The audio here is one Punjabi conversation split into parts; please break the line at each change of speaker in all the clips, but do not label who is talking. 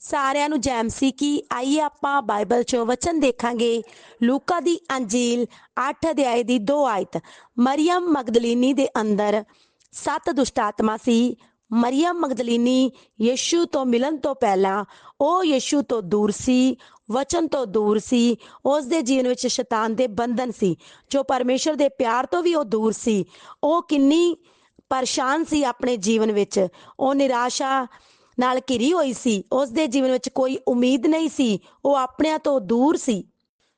ਸਾਰਿਆਂ ਨੂੰ ਜੈਮ ਸੀ ਕਿ ਆਈਏ ਆਪਾਂ ਬਾਈਬਲ ਚੋਂ ਵਚਨ ਦੇਖਾਂਗੇ। ਲੂਕਾ ਦੀ ਅੰਜੀਲ 8 ਅਧਿਆਏ ਦੀ 2 ਆਇਤ ਮਰੀਮ ਮਗਦਲੀਨੀ ਦੇ ਅੰਦਰ ਸੱਤ ਦੁਸ਼ਟ ਆਤਮਾ ਸੀ। ਮਰੀਮ ਮਗਦਲੀਨੀ ਯੀਸ਼ੂ ਤੋਂ ਮਿਲਣ ਤੋਂ ਪਹਿਲਾਂ ਉਹ ਯੀਸ਼ੂ ਤੋਂ ਦੂਰ ਸੀ, ਵਚਨ ਤੋਂ ਦੂਰ ਸੀ ਉਸ ਦੇ ਜੀਵਨ ਵਿੱਚ ਸ਼ੈਤਾਨ ਦੇ ਬੰਧਨ ਸੀ, ਜੋ ਪਰਮੇਸ਼ਰ ਦੇ ਪਿਆਰ ਤੋਂ ਵੀ ਉਹ ਦੂਰ ਸੀ। ਉਹ ਕਿੰਨੀ ਪਰੇਸ਼ਾਨ ਸੀ ਆਪਣੇ ਜੀਵਨ ਵਿੱਚ। ਉਹ ਨਿਰਾਸ਼ਾ ਨਾਲ ਘਿਰੀ ਹੋਈ ਸੀ। ਉਸ ਦੇ ਜੀਵਨ ਵਿੱਚ ਕੋਈ ਉਮੀਦ ਨਹੀਂ ਸੀ। ਉਹ ਆਪਣਿਆਂ ਤੋਂ ਦੂਰ ਸੀ।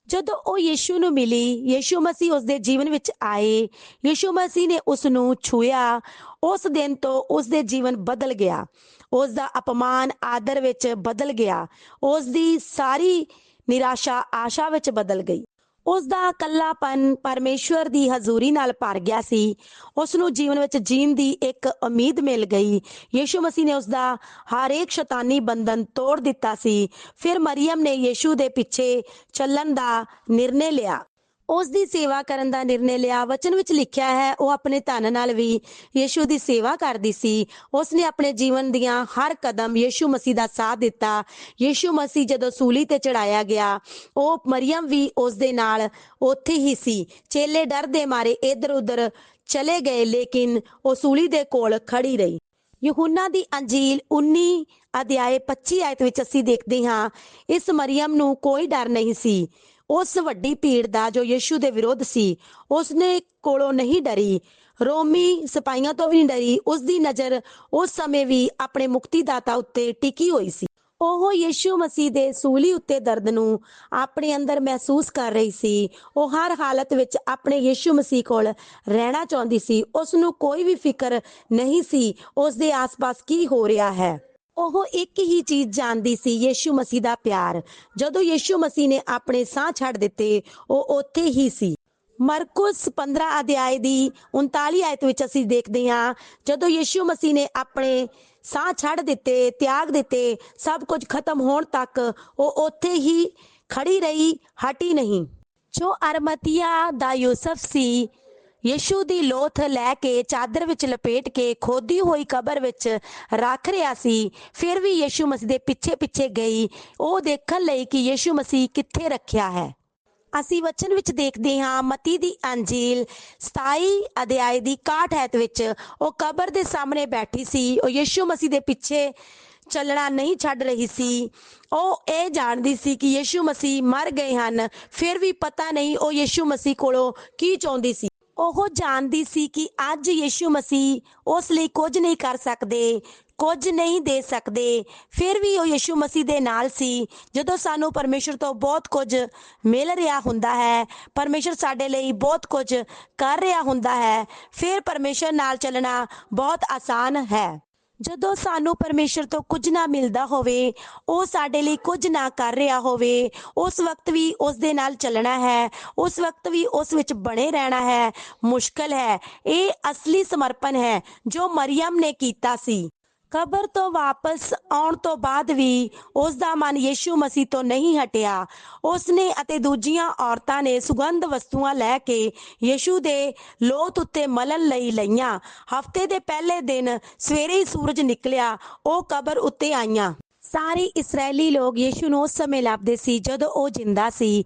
ਜਦੋਂ ਉਹ ਯੀਸ਼ੂ ਨੂੰ ਮਿਲੀ, ਯੀਸ਼ੂ ਮਸੀਹ ਉਸ ਦੇ ਜੀਵਨ ਵਿੱਚ ਆਏ। ਯੀਸ਼ੂ ਮਸੀਹ ਨੇ ਉਸ ਨੂੰ ਛੂਇਆ ਉਸ ਦਿਨ ਤੋਂ ਉਸ ਦੇ ਜੀਵਨ ਬਦਲ ਗਿਆ। ਉਸ ਦਾ ਅਪਮਾਨ ਆਦਰ ਵਿੱਚ ਬਦਲ ਗਿਆ। ਉਸ ਦੀ ਸਾਰੀ ਨਿਰਾਸ਼ਾ ਆਸ਼ਾ ਵਿੱਚ ਬਦਲ ਗਈ। ਉਸ ਦਾ ਇਕੱਲਾਪਨ ਪਰਮੇਸ਼ਵਰ ਦੀ ਹਜ਼ੂਰੀ ਨਾਲ ਭਰ ਗਿਆ ਸੀ। ਉਸ ਨੂੰ ਜੀਵਨ ਵਿੱਚ ਜੀਣ ਦੀ ਇੱਕ ਉਮੀਦ ਮਿਲ ਗਈ। ਯੀਸ਼ੂ ਮਸੀਹ ਨੇ ਉਸ ਦਾ ਹਰ ਇੱਕ ਸ਼ੈਤਾਨੀ ਬੰਧਨ ਤੋੜ ਦਿੱਤਾ ਸੀ। ਫਿਰ ਮਰੀਮ ਨੇ ਯੀਸ਼ੂ ਦੇ ਪਿੱਛੇ ਚੱਲਣ ਦਾ ਨਿਰਣੇ ਲਿਆ। ਉਸ ਦੀ ਸੇਵਾ ਕਰਨ ਦਾ ਨਿਰਣੇ ਲਿਆ ਵਚਨ ਵਿੱਚ ਲਿਖਿਆ ਹੈ, ਉਹ ਆਪਣੇ ਧਨ ਨਾਲ ਵੀ ਯੀਸ਼ੂ ਦੀ ਸੇਵਾ ਕਰਦੀ ਸੀ। ਉਸ ਨੇ ਆਪਣੇ ਜੀਵਨ ਦੀਆਂ ਹਰ ਕਦਮ ਯੀਸ਼ੂ ਮਸੀਹ ਦਾ ਸਾਥ ਦਿੱਤਾ। ਯੀਸ਼ੂ ਮਸੀਹ ਜਦੋਂ ਸੂਲੀ ਤੇ ਚੜਾਇਆ ਗਿਆ, ਉਹ ਮਰੀਮ ਵੀ ਉਸ ਦੇ ਨਾਲ ਉੱਥੇ ਹੀ ਸੀ। ਚੇਲੇ ਡਰ ਦੇ ਮਾਰੇ ਇੱਧਰ ਉੱਧਰ ਚਲੇ ਗਏ, ਲੇਕਿਨ ਉਹ ਸੂਲੀ ਦੇ ਕੋਲ ਖੜੀ ਰਹੀ। ਯਹੂਨਾ ਦੀ ਅੰਜੀਲ 19 ਅਧਿਆਏ 25 ਆਇਤ ਵਿੱਚ ਅਸੀਂ ਦੇਖਦੇ ਹਾਂ, ਇਸ ਮਰੀਮ ਨੂੰ ਕੋਈ ਡਰ ਨਹੀਂ ਸੀ। ਉਸ ਵੱਡੀ ਭੀੜ ਦਾ ਜੋ ਯੀਸ਼ੂ ਦੇ ਵਿਰੋਧ ਸੀ, ਉਸਨੇ ਕੋਲੋਂ ਨਹੀਂ ਡਰੀ। ਰੋਮੀ ਸਿਪਾਹੀਆਂ ਤੋਂ ਵੀ ਨਹੀਂ ਡਰੀ। ਉਸ ਦੀ ਨਜ਼ਰ ਉਸ ਸਮੇਂ ਵੀ ਆਪਣੇ ਮੁਕਤੀਦਾਤਾ ਉੱਤੇ ਟਿਕੀ ਹੋਈ ਸੀ। ਉਹ ਯੀਸ਼ੂ ਮਸੀਹ ਦੇ ਸੂਲੀ ਉੱਤੇ ਦਰਦ ਨੂੰ ਆਪਣੇ ਅੰਦਰ ਮਹਿਸੂਸ ਕਰ ਰਹੀ ਸੀ। ਉਹ ਹਰ ਹਾਲਤ ਵਿੱਚ ਆਪਣੇ ਯੀਸ਼ੂ ਮਸੀਹ ਕੋਲ ਰਹਿਣਾ ਚਾਹੁੰਦੀ ਸੀ। ਉਸ ਨੂੰ ਕੋਈ ਵੀ ਫਿਕਰ ਨਹੀਂ ਸੀ। ਉਸ ਦੇ ਆਸ-ਪਾਸ ਕੀ ਹੋ ਰਿਹਾ ਹੈ? ਉਹ ਇੱਕ ਹੀ ਚੀਜ਼ ਜਾਣਦੀ ਸੀ, ਯੀਸ਼ੂ ਮਸੀਹ ਦਾ ਪਿਆਰ। ਜਦੋਂ ਯੀਸ਼ੂ ਮਸੀਹ ਨੇ ਆਪਣੇ ਸਾਹ ਛੱਡ ਦਿੱਤੇ, ਉਹ ਉੱਥੇ ਹੀ ਸੀ। ਮਰਕੁਸ 15 ਅਧਿਆਏ ਦੀ 39 ਆਇਤ ਵਿੱਚ ਅਸੀਂ ਦੇਖਦੇ ਹਾਂ, ਜਦੋਂ ਯੀਸ਼ੂ ਮਸੀਹ ਨੇ ਆਪਣੇ ਸਾਹ ਛੱਡ ਦਿੱਤੇ, ਤਿਆਗ ਦਿੱਤੇ, ਸਭ ਕੁਝ ਖਤਮ ਹੋਣ ਤੱਕ ਉਹ ਉੱਥੇ ਹੀ ਖੜੀ ਰਹੀ, ਹਟੀ ਨਹੀਂ। ਜੋ ਅਰਮਤੀਆ ਦਾ ਯੂਸਫ ਸੀ ਯੀਸ਼ੂ ਦੀ ਲੋਥ ਲੈ ਕੇ ਚਾਦਰ ਵਿੱਚ ਲਪੇਟ ਕੇ ਖੋਦੀ ਹੋਈ ਕਬਰ ਵਿੱਚ ਰੱਖ ਰਿਹਾ ਸੀ। ਫਿਰ ਵੀ ਯੀਸ਼ੂ ਮਸੀਹ ਦੇ ਪਿੱਛੇ ਪਿੱਛੇ ਗਈ। ਉਹ ਦੇਖਣ ਲਈ ਕਿ ਯੀਸ਼ੂ ਮਸੀਹ ਕਿੱਥੇ ਰੱਖਿਆ ਹੈ। ਅਸੀਂ ਵਚਨ ਵਿੱਚ ਦੇਖਦੇ ਹਾਂ, ਮਤੀ ਦੀ ਅੰਜੀਲ 27 ਅਧਿਆਇ ਦੀ 61 ਐਤ ਵਿੱਚ ਉਹ ਕਬਰ ਦੇ ਸਾਹਮਣੇ ਬੈਠੀ ਸੀ। ਉਹ ਯੀਸ਼ੂ ਮਸੀਹ ਦੇ ਪਿੱਛੇ ਚੱਲਣਾ ਨਹੀਂ ਛੱਡ ਰਹੀ ਸੀ। ਉਹ ਇਹ ਜਾਣਦੀ ਸੀ ਕਿ ਯੀਸ਼ੂ ਮਸੀਹ ਮਰ ਗਏ ਹਨ। ਫਿਰ ਵੀ ਪਤਾ ਨਹੀਂ ਉਹ ਯੀਸ਼ੂ ਮਸੀਹ ਕੋਲੋਂ ਕੀ ਚਾਹੁੰਦੀ ਸੀ। ਉਹ ਜਾਣਦੀ ਸੀ ਕਿ ਅੱਜ ਯੀਸ਼ੂ ਮਸੀਹ ਉਸ ਲਈ ਕੁਝ ਨਹੀਂ ਕਰ ਸਕਦੇ, ਕੁਝ ਨਹੀਂ ਦੇ ਸਕਦੇ। ਫਿਰ ਵੀ ਉਹ ਯੀਸ਼ੂ ਮਸੀਹ ਦੇ ਨਾਲ ਸੀ। ਜਦੋਂ ਸਾਨੂੰ ਪਰਮੇਸ਼ਰ ਤੋਂ ਬਹੁਤ ਕੁਝ ਮਿਲ ਰਿਹਾ ਹੁੰਦਾ ਹੈ, ਪਰਮੇਸ਼ਰ ਸਾਡੇ ਲਈ ਬਹੁਤ ਕੁਝ ਕਰ ਰਿਹਾ ਹੁੰਦਾ ਹੈ, ਫਿਰ ਪਰਮੇਸ਼ਰ ਨਾਲ ਚੱਲਣਾ ਬਹੁਤ ਆਸਾਨ ਹੈ। ਜਦੋਂ ਸਾਨੂੰ ਪਰਮੇਸ਼ਰ ਤੋਂ ਕੁਝ ਨਾ ਮਿਲਦਾ ਹੋਵੇ, ਉਹ ਸਾਡੇ ਲਈ ਕੁਝ ਨਾ ਕਰ ਰਿਹਾ ਹੋਵੇ, ਉਸ ਵਕਤ ਵੀ ਉਸ ਦੇ ਨਾਲ ਚੱਲਣਾ ਹੈ, ਉਸ ਵਕਤ ਵੀ ਉਸ ਵਿੱਚ ਬਣੇ ਰਹਿਣਾ ਹੈ, ਮੁਸ਼ਕਲ ਹੈ। ਇਹ ਅਸਲੀ ਸਮਰਪਣ ਹੈ ਜੋ ਮਰੀਮ ਨੇ ਕੀਤਾ ਸੀ। ਕਬਰ ਤੋਂ ਵਾਪਸ ਆਉਣ ਤੋਂ ਬਾਅਦ ਵੀ ਉਸ ਦਾ ਮਨ ਯੀਸ਼ੂ ਮਸੀਹ ਤੋਂ ਨਹੀਂ ਹਟਿਆ। ਉਸ ਨੇ ਅਤੇ ਦੂਜੀਆਂ ਔਰਤਾਂ ਨੇ ਸੁਗੰਧ ਵਸਤੂਆਂ ਲੈ ਕੇ ਯੀਸ਼ੂ ਦੇ ਲੋਤ ਉੱਤੇ ਮਲਣ ਲਈ ਲਈਆਂ। ਹਫ਼ਤੇ ਦੇ ਪਹਿਲੇ ਦਿਨ ਸਵੇਰੇ ਹੀ ਸੂਰਜ ਨਿਕਲਿਆ, ਉਹ ਕਬਰ ਉੱਤੇ ਆਈਆਂ। ਸਾਰੇ ਇਸرائیਲੀ ਲੋਕ ਯੀਸ਼ੂ ਨੂੰ ਉਸ ਸਮੇਂ ਲੱਭਦੇ ਸੀ, ਜਦੋਂ ਉਹ ਜਿੰਦਾ ਸੀ।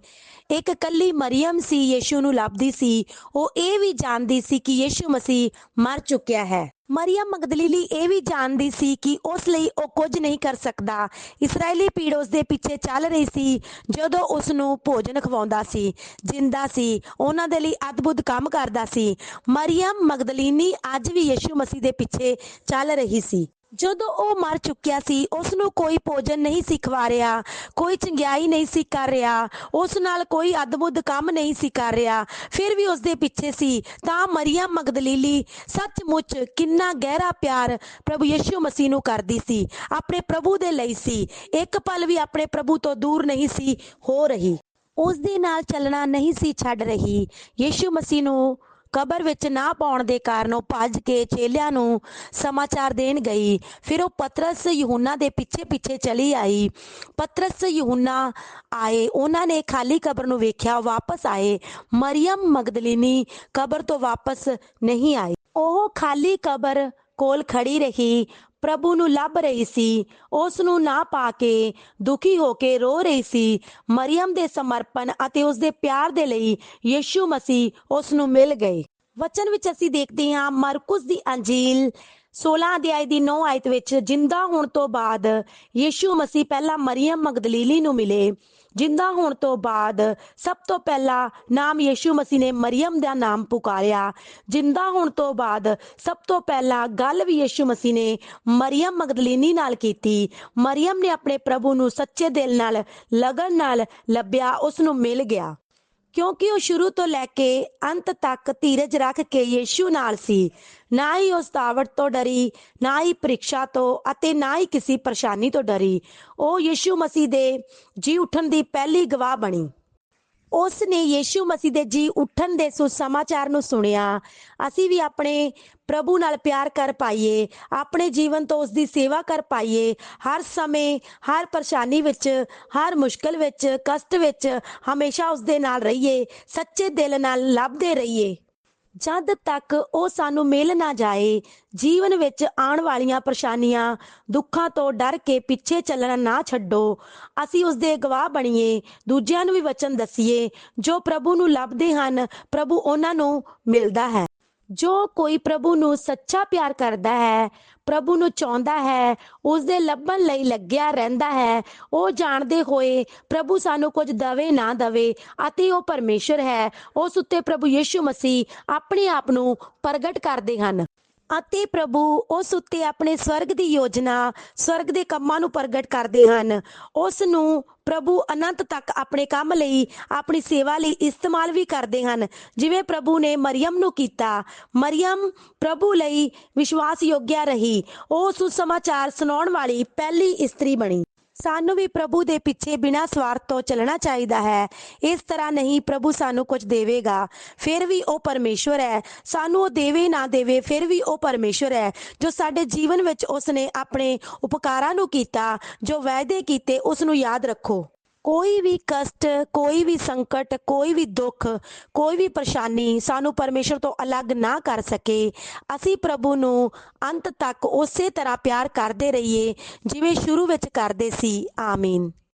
ਇੱਕ ਕੱਲੀ ਮਰੀਮ ਸੀ, ਯੀਸ਼ੂ ਨੂੰ ਲੱਭਦੀ ਸੀ। ਉਹ ਇਹ ਵੀ ਜਾਣਦੀ ਸੀ ਕਿ ਯੀਸ਼ੂ ਮਸੀਹ ਮਰ ਚੁੱਕਿਆ ਹੈ। ਮਰੀਮ ਮਗਦਲੀਲੀ ਇਹ ਵੀ ਜਾਣਦੀ ਸੀ ਕਿ ਉਸ ਲਈ ਉਹ ਕੁਝ ਨਹੀਂ ਕਰ ਸਕਦਾ। ਇਸرائیਲੀ ਪੀੜ ਉਸ ਦੇ ਪਿੱਛੇ ਚੱਲ ਰਹੀ ਸੀ, ਜਦੋਂ ਉਸ ਨੂੰ ਭੋਜਨ ਖਵਾਉਂਦਾ ਸੀ, ਜਿੰਦਾ ਸੀ, ਉਹਨਾਂ ਦੇ ਲਈ ਅਦਭੁਤ ਕੰਮ ਕਰਦਾ ਸੀ। ਮਰੀਮ ਮਗਦਲੀਨੀ ਅੱਜ ਵੀ ਯਿਸੂ ਮਸੀਹ ਦੇ ਪਿੱਛੇ ਚੱਲ ਰਹੀ ਸੀ। ਜਦੋਂ ਉਹ ਮਰ ਚੁੱਕਿਆ ਸੀ ਉਸ ਨੂੰ ਕੋਈ ਭੋਜਨ ਨਹੀਂ ਸੀ ਖਵਾ ਰਿਹਾ, ਕੋਈ ਚੰਗਿਆਈ ਨਹੀਂ ਸੀ ਕਰ ਰਿਹਾ, ਉਸ ਨਾਲ ਕੋਈ ਅਦਭੁਤ ਕੰਮ ਨਹੀਂ ਸੀ ਕਰ ਰਿਹਾ। ਫਿਰ ਵੀ ਉਸ ਦੇ ਪਿੱਛੇ ਸੀ। ਤਾਂ ਮਰੀਮ ਮਗਦਲੀਲੀ ਸੱਚਮੁੱਚ ਕਿੰਨਾ ਗਹਿਰਾ ਪਿਆਰ ਪ੍ਰਭੂ ਯੀਸ਼ੂ ਮਸੀਹ ਨੂੰ ਕਰਦੀ ਸੀ, ਆਪਣੇ ਪ੍ਰਭੂ ਦੇ ਲਈ ਸੀ। ਇੱਕ ਪਲ ਵੀ ਆਪਣੇ ਪ੍ਰਭੂ ਤੋਂ ਦੂਰ ਨਹੀਂ ਸੀ ਹੋ ਰਹੀ। ਉਸ ਦੇ ਨਾਲ ਚੱਲਣਾ ਨਹੀਂ ਸੀ ਛੱਡ ਰਹੀ। ਯੀਸ਼ੂ ਮਸੀਹ ਨੂੰ ਕਬਰ ਵਿੱਚ ਨਾ ਪਾਉਣ ਦੇ ਕਾਰਨ ਉਹ ਭੱਜ ਕੇ ਚੇਲਿਆਂ ਨੂੰ ਸਮਾਚਾਰ ਦੇਣ ਗਈ। ਫਿਰ ਉਹ ਪਤਰਸ ਯਹੂਨਾ ਦੇ ਪਿੱਛੇ ਪਿੱਛੇ ਚਲੀ ਆਈ। ਪਤਰਸ ਯਹੂਨਾ ਆਏ, ਉਹਨਾਂ ਨੇ ਖਾਲੀ ਕਬਰ ਨੂੰ ਵੇਖਿਆ, ਵਾਪਸ ਆਏ। ਮਰੀਮ ਮਗਦਲੀਨੀ ਕਬਰ ਤੋਂ ਵਾਪਸ ਨਹੀਂ ਆਈ ਉਹ ਖਾਲੀ ਕਬਰ ਕੋਲ ਖੜੀ ਰਹੀ, ਪ੍ਰਭੂ ਨੂੰ ਲੱਭ ਰਹੀ ਸੀ। ਉਸ ਨੂੰ ਨਾ ਪਾ ਕੇ ਦੁਖੀ ਹੋ ਕੇ ਰੋ ਰਹੀ ਸੀ। ਮਰੀਮ ਦੇ ਸਮਰਪਣ ਅਤੇ ਉਸ ਦੇ ਪਿਆਰ ਦੇ ਲਈ ਯੀਸ਼ੂ ਮਸੀਹ ਉਸ ਨੂੰ ਮਿਲ ਗਏ। ਵਚਨ ਵਿੱਚ ਅਸੀਂ ਦੇਖਦੇ ਹਾਂ, ਮਰਕੁਸ ਦੀ ਅੰਜੀਲ 16 ਅਧਿਆਇ ਦੀ 9 ਆਇਤ ਵਿੱਚ, ਜਿੰਦਾ ਹੋਣ ਤੋਂ ਬਾਅਦ ਯੀਸ਼ੂ ਮਸੀਹ ਪਹਿਲਾਂ ਮਰੀਮ ਮਗਦਲੀਲੀ ਨੂੰ ਮਿਲੇ। ਜਿੰਦਾ ਹੋਣ ਤੋਂ ਬਾਅਦ ਸਭ ਤੋਂ ਪਹਿਲਾਂ ਨਾਮ ਯੀਸ਼ੂ ਮਸੀਹ ਨੇ ਮਰੀਮ ਦਾ ਨਾਮ ਪੁਕਾਰਿਆ। ਜਿੰਦਾ ਹੋਣ ਤੋਂ ਬਾਅਦ ਸਭ ਤੋਂ ਪਹਿਲਾਂ ਗੱਲ ਵੀ ਯੀਸ਼ੂ ਮਸੀਹ ਨੇ ਮਰੀਮ ਮਗਦਲੀਨੀ ਨਾਲ ਕੀਤੀ। ਮਰੀਮ ਨੇ ਆਪਣੇ ਪ੍ਰਭੂ ਨੂੰ ਸੱਚੇ ਦਿਲ ਨਾਲ, ਲਗਨ ਨਾਲ ਲੱਭਿਆ ਉਸ ਨੂੰ ਮਿਲ ਗਿਆ। ਕਿਉਂਕਿ ਉਹ ਸ਼ੁਰੂ ਤੋਂ ਲੈ ਕੇ ਅੰਤ ਤੱਕ ਧੀਰਜ ਰੱਖ ਕੇ ਯੀਸ਼ੂ ਨਾਲ ਸੀ। ਨਾ ਹੀ ਉਸ ਦਾਵਟ ਤੋਂ ਡਰੀ, ਨਾ ਹੀ ਪ੍ਰੀਖਿਆ ਤੋਂ ਅਤੇ ਨਾ ਹੀ ਕਿਸੇ ਪਰੇਸ਼ਾਨੀ ਤੋਂ ਡਰੀ। ਉਹ ਯੀਸ਼ੂ ਮਸੀਹ ਦੇ ਜੀ ਉੱਠਣ ਦੀ ਪਹਿਲੀ ਗਵਾਹ ਬਣੀ। ਉਸ ਨੇ ਯੀਸ਼ੂ ਮਸੀਹ ਦੇ ਜੀ ਉੱਠਣ ਦੇ ਸੁਸਮਾਚਾਰ ਨੂੰ ਸੁਣਿਆ। ਅਸੀਂ ਵੀ ਆਪਣੇ ਪ੍ਰਭੂ ਨਾਲ ਪਿਆਰ ਕਰ ਪਾਈਏ, ਆਪਣੇ ਜੀਵਨ ਤੋਂ ਉਸ ਦੀ ਸੇਵਾ ਕਰ ਪਾਈਏ। ਹਰ ਸਮੇਂ, ਹਰ ਪਰੇਸ਼ਾਨੀ ਵਿੱਚ, ਹਰ ਮੁਸ਼ਕਲ ਵਿੱਚ, ਕਸ਼ਟ ਵਿੱਚ ਹਮੇਸ਼ਾ ਉਸ ਦੇ ਨਾਲ ਰਹੀਏ, ਸੱਚੇ ਦਿਲ ਨਾਲ ਲੱਭਦੇ ਰਹੀਏ। ਜਦ ਤੱਕ ਉਹ ਸਾਨੂੰ ਮਿਲ ਨਾ ਜਾਏ, ਜੀਵਨ ਵਿੱਚ ਆਉਣ ਵਾਲੀਆਂ ਪਰੇਸ਼ਾਨੀਆਂ, ਦੁੱਖਾਂ ਤੋਂ ਡਰ ਕੇ ਪਿੱਛੇ ਚੱਲਣਾ ਨਾ ਛੱਡੋ। ਅਸੀਂ ਉਸ ਦੇ ਗਵਾਹ ਬਣੀਏ, ਦੂਜਿਆਂ ਨੂੰ ਵੀ ਵਚਨ ਦਸੀਏ, ਜੋ ਪ੍ਰਭੂ ਨੂੰ ਲੱਭਦੇ ਹਨ, ਪ੍ਰਭੂ ਉਹਨਾਂ ਨੂੰ ਮਿਲਦਾ ਹੈ। ਜੋ ਕੋਈ ਪ੍ਰਭੂ ਨੂੰ ਸੱਚਾ ਪਿਆਰ ਕਰਦਾ ਹੈ, ਪ੍ਰਭੂ ਨੂੰ ਚਾਹੁੰਦਾ ਹੈ ਉਸ ਦੇ ਲੱਭਣ ਲਈ ਲੱਗਿਆ ਰਹਿੰਦਾ ਹੈ, ਉਹ ਜਾਣਦੇ ਹੋਏ ਪ੍ਰਭੂ ਸਾਨੂੰ ਕੁਝ ਦਵੇ ਨਾ ਦਵੇ ਅਤੇ ਉਹ ਪਰਮੇਸ਼ਰ ਹੈ, ਉਸ ਉੱਤੇ ਪ੍ਰਭੂ ਯੀਸ਼ੂ ਮਸੀਹ ਆਪਣੇ ਆਪ ਨੂੰ ਪ੍ਰਗਟ ਕਰਦੇ ਹਨ। ਅਤੇ ਪ੍ਰਭੂ ਉਸ ਉੱਤੇ ਆਪਣੇ ਸਵਰਗ ਦੀ ਯੋਜਨਾ, ਸਵਰਗ ਦੇ ਕੰਮਾਂ ਨੂੰ ਪ੍ਰਗਟ ਕਰਦੇ ਹਨ। ਉਸ ਨੂੰ ਪ੍ਰਭੂ ਅਨੰਤ ਤੱਕ ਆਪਣੇ ਕੰਮ ਲਈ, ਆਪਣੀ ਸੇਵਾ ਲਈ ਇਸਤੇਮਾਲ ਵੀ ਕਰਦੇ ਹਨ। ਜਿਵੇਂ ਪ੍ਰਭੂ ਨੇ ਮਰੀਮ ਨੂੰ ਕੀਤਾ। ਮਰੀਮ ਪ੍ਰਭੂ ਲਈ ਵਿਸ਼ਵਾਸ ਯੋਗਿਆ ਰਹੀ। ਉਹ ਸੁਸਮਾਚਾਰ ਸੁਣਾਉਣ ਵਾਲੀ ਪਹਿਲੀ ਇਸਤਰੀ ਬਣੀ। ਸਾਨੂੰ ਵੀ ਪ੍ਰਭੂ ਦੇ ਪਿੱਛੇ ਬਿਨਾਂ ਸਵਾਰਥ ਤੋਂ ਚੱਲਣਾ ਚਾਹੀਦਾ ਹੈ। ਇਸ ਤਰ੍ਹਾਂ ਨਹੀਂ ਪ੍ਰਭੂ ਸਾਨੂੰ ਕੁਝ ਦੇਵੇਗਾ, ਫਿਰ ਵੀ ਉਹ ਪਰਮੇਸ਼ਵਰ ਹੈ। ਸਾਨੂੰ ਉਹ ਦੇਵੇ ਨਾ ਦੇਵੇ, ਫਿਰ ਵੀ ਉਹ ਪਰਮੇਸ਼ਵਰ ਹੈ, ਜੋ ਸਾਡੇ ਜੀਵਨ ਵਿੱਚ ਉਸਨੇ ਆਪਣੇ ਉਪਕਾਰਾਂ ਨੂੰ ਕੀਤਾ, ਜੋ ਵਾਅਦੇ ਕੀਤੇ ਉਸ ਨੂੰ ਯਾਦ ਰੱਖੋ। ਕੋਈ ਵੀ ਕਸ਼ਟ, ਕੋਈ ਵੀ ਸੰਕਟ, ਕੋਈ ਵੀ ਦੁੱਖ, ਕੋਈ ਵੀ ਪਰੇਸ਼ਾਨੀ ਸਾਨੂੰ ਪਰਮੇਸ਼ਰ ਤੋਂ ਅਲੱਗ ਨਾ ਕਰ ਸਕੇ। ਅਸੀਂ ਪ੍ਰਭੂ ਨੂੰ ਅੰਤ ਤੱਕ ਉਸੇ ਤਰ੍ਹਾਂ ਪਿਆਰ ਕਰਦੇ ਰਹੀਏ, ਜਿਵੇਂ ਸ਼ੁਰੂ ਵਿੱਚ ਕਰਦੇ ਸੀ। ਆਮੀਨ।